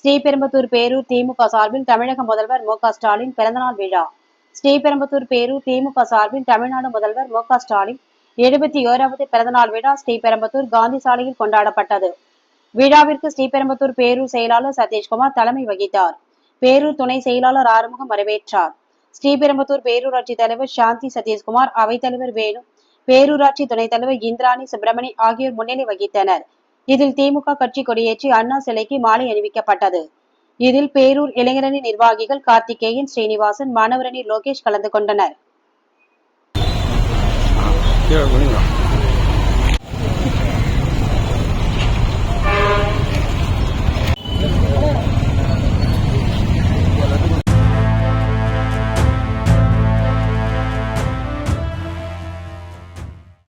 ஸ்ரீபெரும்புத்தூர் பேரூர் திமுக சார்பில் தமிழக முதல்வர் மு ஸ்டாலின் பிறந்தநாள் விழா. ஸ்ரீபெரும்புத்தூர் பேரூர் திமுக சார்பில் தமிழ்நாடு முதல்வர் மு ஸ்டாலின் எழுபத்தி ஓராவது பிறந்தநாள் விழா ஸ்ரீபெரும்புத்தூர் காந்தி சாலையில் கொண்டாடப்பட்டது. விழாவிற்கு ஸ்ரீபெரும்புத்தூர் பேரூர் செயலாளர் சதீஷ்குமார் தலைமை வகித்தார். பேரூர் துணை செயலாளர் ஆறுமுகம் வரவேற்றார். ஸ்ரீபெரும்புத்தூர் பேரூராட்சி தலைவர் சாந்தி சதீஷ்குமார் அவைத்தலைவர் வேணு பேரூராட்சி துணைத் தலைவர் இந்திராணி சுப்பிரமணி ஆகியோர் முன்னிலை வகித்தனர். இதில் திமுக கட்சி கொடியேற்றி அண்ணா சிலைக்கு மாலை அணிவிக்கப்பட்டது. இதில் பேரூர் இளைஞரணி நிர்வாகிகள் கார்த்திகேயன் ஸ்ரீனிவாசன் மாணவரணி லோகேஷ் கலந்து கொண்டனர்.